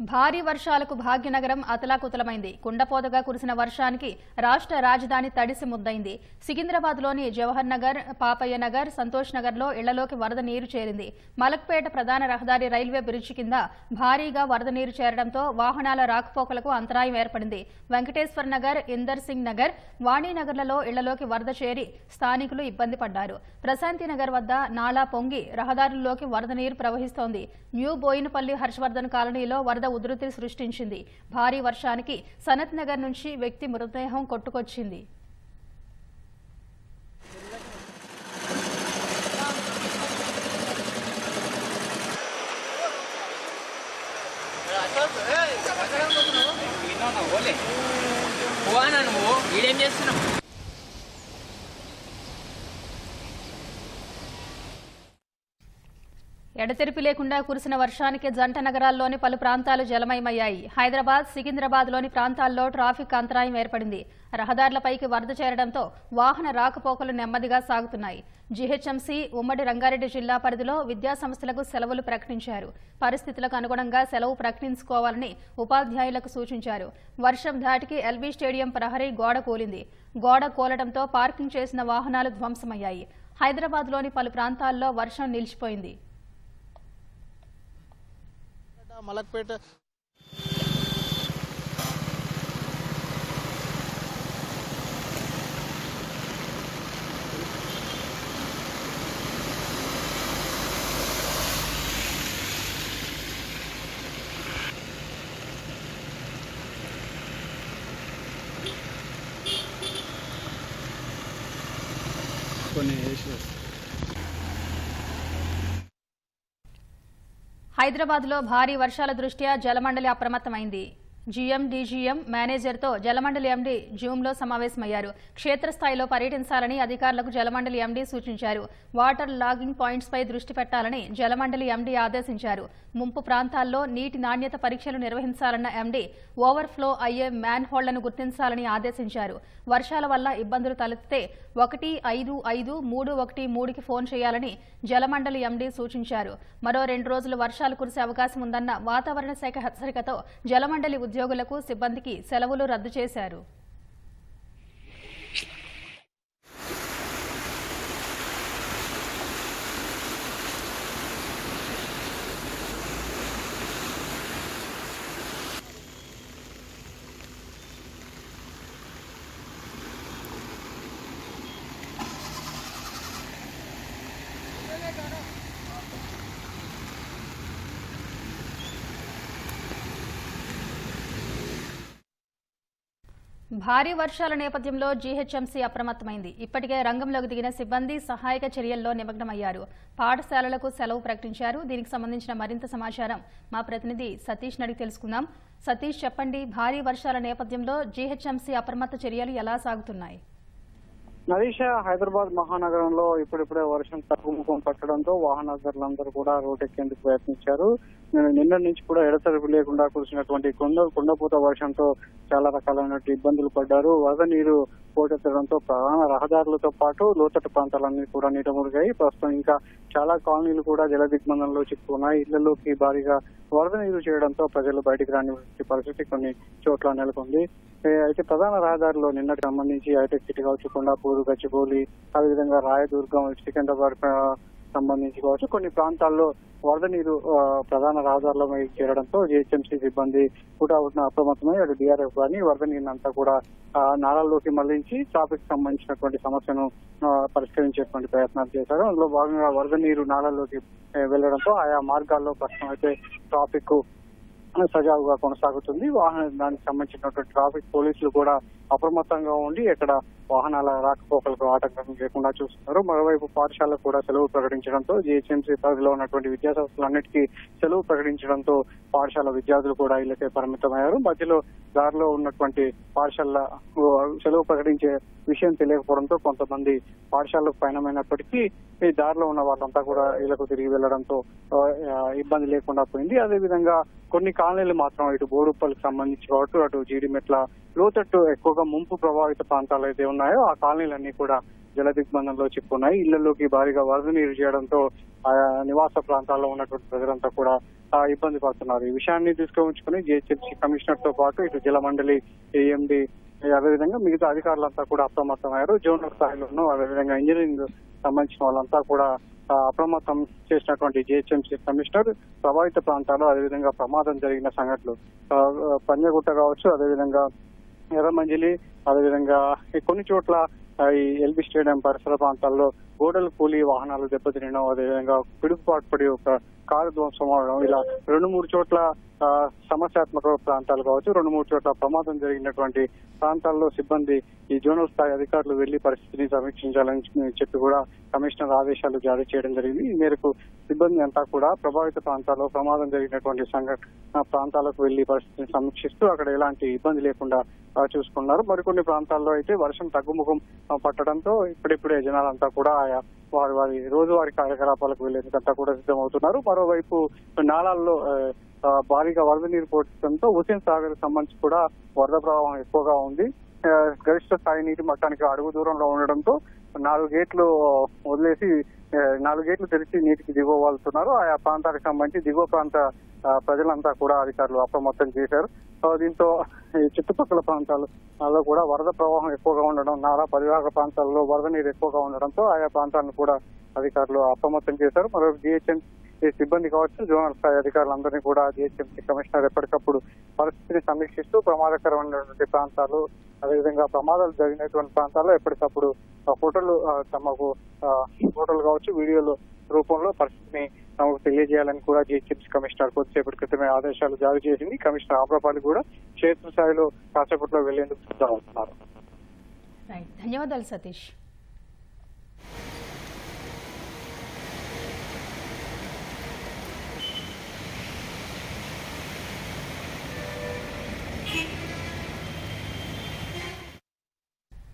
భారీ వర్షాలకు భాగ్యనగరం అతలాకుతలమైంది. కుండపోతగా కురిసిన వర్షానికి రాష్ట్ర రాజధాని తడిసి ముద్దైంది. సికింద్రాబాద్లోని జవహర్ నగర్ పాపయ్య నగర్ సంతోష్ నగర్లో ఇళ్ళలోకి వరద నీరు చేరింది. మలక్పేట ప్రధాన రహదారి రైల్వే బ్రిడ్జి కింద భారీగా వరద నీరు చేరడంతో వాహనాల రాకపోకలకు అంతరాయం ఏర్పడింది. వెంకటేశ్వర్ నగర్ ఇందర్ సింగ్ నగర్ వాణినగర్లలో ఇళ్ళలోకి వరద చేరి స్థానికులు ఇబ్బంది పడ్డారు. ప్రశాంతి నగర్ వద్ద నాలా పొంగి రహదారుల్లోకి వరద నీరు ప్రవహిస్తోంది. న్యూ బోయినపల్లి హర్షవర్ధన్ కాలనీలో వరద ఉధృతి సృష్టించింది భారీ వర్షానికి సనత్ నగర్ నుంచి వ్యక్తి మృతదేహం కొట్టుకొచ్చింది నువ్వు వీడేం చేస్తున్నావు ఎడతెరిపి లేకుండా కురిసిన వర్షానికి జంట నగరాల్లోని పలు ప్రాంతాలు జలమయమయ్యాయి. హైదరాబాద్ సికింద్రాబాద్లోని ప్రాంతాల్లో ట్రాఫిక్ అంతరాయం ఏర్పడింది. రహదారులపైకి వరద చేరడంతో వాహన రాకపోకలు నెమ్మదిగా సాగుతున్నాయి. జీహెచ్ఎంసీ ఉమ్మడి రంగారెడ్డి జిల్లా పరిధిలో విద్యాసంస్థలకు సెలవులు ప్రకటించారు. పరిస్థితులకు అనుగుణంగా సెలవు ప్రకటించుకోవాలని ఉపాధ్యాయులకు సూచించారు. వర్షం ధాటికి ఎల్బీ స్టేడియం ప్రహరీ గోడ కూలింది. గోడ కూలడంతో పార్కింగ్ చేసిన వాహనాలు ధ్వంసమయ్యాయి. హైదరాబాద్లోని పలు ప్రాంతాల్లో వర్షం నిలిచిపోయింది. మలక్పేట కొన్ని issues. హైదరాబాద్లో భారీ వర్షాల దృష్ట్యా జలమండలి అప్రమత్తమైంది. జీఎం డీజీఎం మేనేజర్తో జలమండలి ఎండీ జూమ్లో సమావేశమయ్యారు. క్షేత్రస్థాయిలో పర్యటించాలని అధికారులకు జలమండలి ఎండీ సూచించారు. వాటర్ లాగింగ్ పాయింట్స్పై దృష్టి పెట్టాలని జలమండలి ఎండీ ఆదేశించారు. ముంపు ప్రాంతాల్లో నీటి నాణ్యత పరీక్షలు నిర్వహించాలన్న ఎండీ ఓవర్ఫ్లో అయ్యే మ్యాన్హోళ్ళను గుర్తించాలని ఆదేశించారు. వర్షాల వల్ల ఇబ్బందులు తలెత్తితే ఒకటి ఐదు ఐదు మూడు ఒకటి మూడుకి ఫోన్ చేయాలని జలమండలి ఎండీ సూచించారు. మరో రెండు రోజులు వర్షాలు కురిసే అవకాశం ఉందన్న వాతావరణ శాఖ హెచ్చరికతో జలమండలి ఉద్యోగులకు సిబ్బందికి సెలవులు రద్దు చేశారు. భారీ వర్షాల నేపథ్యంలో జీహెచ్ఎంసీ అప్రమత్తమైంది. ఇప్పటికే రంగంలోకి దిగిన సిబ్బంది సహాయక చర్యల్లో నిమగ్నమయ్యారు. పాఠశాలలకు సెలవు ప్రకటించారు. దీనికి సంబంధించిన మరింత సమాచారం మా ప్రతినిధి సతీష్ నడిగి తెలుసుకుందాం. సతీష్ చెప్పండి భారీ వర్షాల నేపథ్యంలో జీహెచ్ఎంసీ అప్రమత్త చర్యలు ఎలా సాగుతున్నాయి? నరీష హైదరాబాద్ మహానగరంలో ఇప్పుడిప్పుడే వర్షం తగ్గుముఖం పట్టడంతో వాహనదారులందరూ కూడా రోడ్డెక్కేందుకు ప్రయత్నించారు. నిన్న నిన్న నుంచి కూడా ఎడతెరపు లేకుండా కురిసినటువంటి కొండ కొండపూత వర్షంతో చాలా రకాలైనటువంటి ఇబ్బందులు పడ్డారు. వరద నీరు పోటెత్తడంతో ప్రధాన రహదారులతో పాటు లోతట్టు ప్రాంతాలన్నీ కూడా నీటమురిగాయి. ప్రస్తుతం ఇంకా చాలా కాలనీలు కూడా జల దిగ్బంధంలో చిక్కుకున్నాయి. ఇళ్ళలోకి భారీగా వరద నీరు చేయడంతో ప్రజలు బయటికి రాని పరిస్థితి కొన్ని చోట్ల నెలకొంది. అయితే ప్రధాన రహదారిలో నిన్నటి సంబంధించి హైటెక్ సిటీ కావచ్చు కొండాపూరు గచ్చిబౌలి అదేవిధంగా రాయదుర్గం సికింద్రాబాద్ సంబంధించి కావచ్చు కొన్ని ప్రాంతాల్లో వరద నీరు ప్రధాన రహదారుల మీద చేరడంతో జిహెచ్ఎంసీ సిబ్బంది కూడా ఉన్న అప్రమత్తమై అటు డిఆర్ఎఫ్ గాని వరద నీరునంతా కూడా నాళాల్లోకి మళ్ళించి ట్రాఫిక్ సంబంధించినటువంటి సమస్యను పరిష్కరించేటువంటి ప్రయత్నాలు చేశారు. అందులో భాగంగా వరద నీరు నాళాల్లోకి వెళ్ళడంతో ఆయా మార్గాల్లో ప్రస్తుతం అయితే ట్రాఫిక్ సజావుగా కొనసాగుతుంది. వాహన దానికి సంబంధించినటువంటి ట్రాఫిక్ పోలీసులు కూడా అప్రమత్తంగా ఉండి ఇక్కడ వాహనాల రాకపోకలకు ఆటంకం లేకుండా చూస్తున్నారు. మరోవైపు పాఠశాలకు కూడా సెలవు ప్రకటించడంతో జిహెచ్ఎంసీ పరిధిలో ఉన్నటువంటి విద్యాసంస్థలన్నిటికీ సెలవు ప్రకటించడంతో పాఠశాల విద్యార్థులు కూడా ఇళ్ళకే పరిమితమయ్యారు. మధ్యలో దారిలో ఉన్నటువంటి పాఠశాల సెలవు ప్రకటించే విషయం తెలియకపోవడంతో కొంతమంది పాఠశాలకు పయనమైనప్పటికీ ఈ దారిలో ఉన్న వాళ్ళంతా కూడా ఇళ్ళకు తిరిగి వెళ్ళడంతో ఇబ్బంది లేకుండా పోయింది. అదే విధంగా కొన్ని కాలనీలు మాత్రం ఇటు బోడుప్పలకు సంబంధించి కావచ్చు అటు జీడిమెట్ల లోతట్టు ఎక్కువగా ముంపు ప్రభావిత ప్రాంతాలు అయితే ఉన్నాయో ఆ కాలనీలన్నీ కూడా జల దిగ్బంధంలో చిక్కున్నాయి. ఇళ్ళలోకి భారీగా వరద నీరు చేయడంతో ఆయా నివాస ప్రాంతాల్లో ఉన్నటువంటి ప్రజలంతా కూడా ఇబ్బంది పడుతున్నారు. ఈ విషయాన్ని దృష్టిలో ఉంచుకుని జిహెచ్ఎంసీ కమిషనర్తో పాటు ఇటు జలమండలి ఏఎండి అదేవిధంగా మిగతా అధికారులంతా కూడా అప్రమత్తమయ్యారు. జోనల్ స్థాయిలోనూ అదేవిధంగా ఇంజనీరింగ్ సంబంధించిన వాళ్ళంతా కూడా అప్రమత్తం చేసినటువంటి జిహెచ్ఎంసీ కమిషనర్ ప్రభావిత ప్రాంతాల్లో అదేవిధంగా ప్రమాదం జరిగిన సంఘటనలు పంజగుట్ట కావచ్చు అదేవిధంగా ఎర్రమంజిలి అదేవిధంగా ఈ కొన్ని చోట్ల ఈ ఎల్బీ స్టేడియం పరిసర ప్రాంతాల్లో గోడలు కూలి వాహనాలు దెబ్బతినడం అదేవిధంగా పిడుగుపాటు పడి ఒక కారు ధ్వంసం అవడం ఇలా రెండు మూడు చోట్ల సమస్యాత్మక ప్రాంతాలు కావచ్చు రెండు మూడు చోట్ల ప్రమాదం జరిగినటువంటి ప్రాంతాల్లో సిబ్బంది ఈ జోనల్ స్థాయి అధికారులు వెళ్ళి పరిస్థితిని సమీక్షించాలని చెప్పి కూడా కమిషనర్ ఆదేశాలు జారీ చేయడం జరిగింది. ఈ మేరకు సిబ్బంది అంతా కూడా ప్రభావిత ప్రాంతాల్లో ప్రమాదం జరిగినటువంటి సంఘటన ప్రాంతాలకు వెళ్ళి పరిస్థితిని సమీక్షిస్తూ అక్కడ ఎలాంటి ఇబ్బంది లేకుండా చూసుకున్నారు. మరికొన్ని ప్రాంతాల్లో అయితే వర్షం తగ్గుముఖం పట్టడంతో ఇప్పుడిప్పుడే జనాలంతా కూడా ఆయా వారి వారి రోజువారి కార్యకలాపాలకు వెళ్ళేందుకంతా కూడా సిద్ధమవుతున్నారు. మరోవైపు నాళాల్లో భారీగా వరద నీరు పోటడంతో హుసేన్ సాగర్ సంబంధించి కూడా వరద ప్రవాహం ఎక్కువగా ఉంది. గరిష్ట స్థాయి నీటి మట్టానికి అడుగు దూరంలో ఉండడంతో నాలుగు గేట్లు వదిలేసి నాలుగు గేట్లు తెరిచి నీటికి దిగువలుతున్నారు ఆయా ప్రాంతాలకు సంబంధించి దిగువ ప్రాంత ప్రజలంతా కూడా అధికారులు అప్రమత్తం చేశారు. సో దీంతో ఈ చుట్టుపక్కల ప్రాంతాలలో కూడా వరద ప్రవాహం ఎక్కువగా ఉండడం నారా పరివాహక ప్రాంతాల్లో వరద నీరు ఎక్కువగా ఉండడంతో ఆయా ప్రాంతాలను కూడా అధికారులు అప్రమత్తం చేశారు. మరో జిహెచ్ఎం సిబ్బంది కావచ్చు జోనల్ స్థాయి అధికారులందరినీ కూడా జిహెచ్ఎంసీ కమిషనర్ ఎప్పటికప్పుడు పరిస్థితిని సమీక్షిస్తూ ప్రమాదకరమైనటువంటి ప్రాంతాలు అదేవిధంగా ప్రమాదాలు జరిగినటువంటి ప్రాంతాల్లో ఎప్పటికప్పుడు ఆ, ఫోటోలు తమకు ఫోటోలు కావచ్చు వీడియోలు రూపంలో పరిస్థితిని తమకు తెలియజేయాలని కూడా జిహెచ్ఎంసీ కమిషనర్ కొద్దిసేపటి క్రితమే ఆదేశాలు జారీ చేసింది. కమిషనర్ ఆమ్రపాలి కూడా క్షేత్రస్థాయిలో కాసేపట్లో వెళ్ళేందుకు సిద్ధమవుతున్నారు. ధన్యవాదాలు సతీష్.